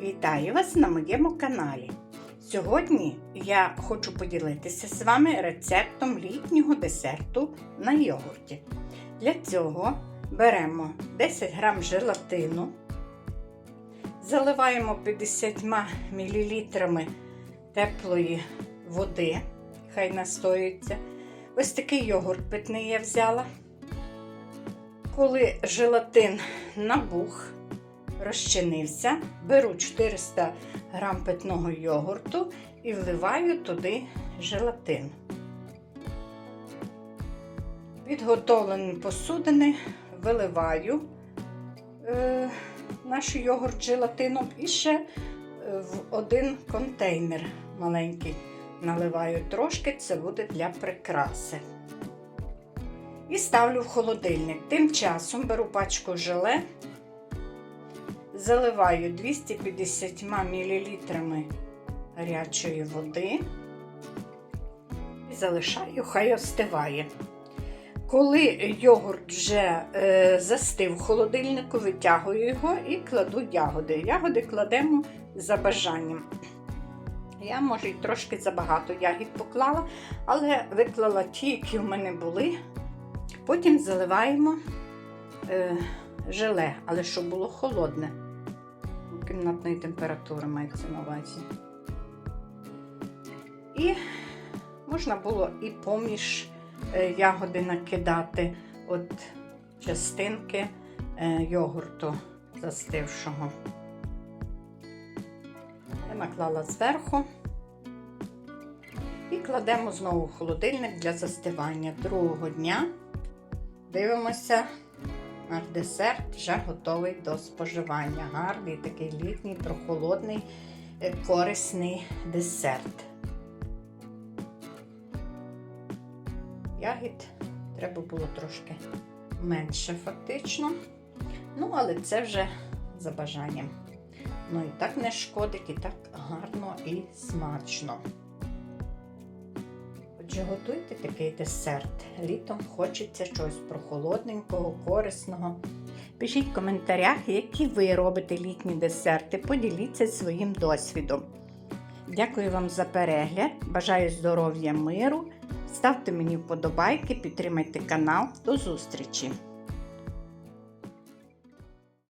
Вітаю вас на моєму каналі. Сьогодні я хочу поділитися з вами рецептом літнього десерту на йогурті. Для цього беремо 10 г желатину, заливаємо 50 мл теплої води, хай настоюється. Ось такий йогурт питний я взяла. Коли желатин набух, розчинився, беру 400 г питного йогурту і вливаю туди желатин. Підготовлені посудини виливаю е, наш йогурт желатином і ще е, в один контейнер маленький наливаю трошки, це буде для прикраси. І ставлю в холодильник. Тим часом беру пачку желе, заливаю 250 мл гарячої води і залишаю, хай остиває. Коли йогурт вже е, застив в холодильнику, витягую його і кладу ягоди. Ягоди кладемо за бажанням. Я, може, і трошки забагато ягід поклала, але виклала ті, які в мене були. Потім заливаємо е, желе, але щоб було холодне. Кімнатної температури мається на увазі. І можна було і поміж е, ягоди накидати от частинки е, йогурту застившого. Я наклала зверху і кладемо знову в холодильник для застивання другого дня. Дивимося, наш десерт вже готовий до споживання. Гарний такий літній, прохолодний, е, корисний десерт. Ягід треба було трошки менше, фактично. Ну, але це вже за бажанням. Ну і так не шкодить, і так гарно і смачно. Отже, готуйте такий десерт. Літом хочеться чогось прохолодненького, корисного. Пишіть в коментарях, які ви робите літні десерти. Поділіться своїм досвідом. Дякую вам за перегляд. Бажаю здоров'я, миру. Ставте мені вподобайки, підтримайте канал. До зустрічі!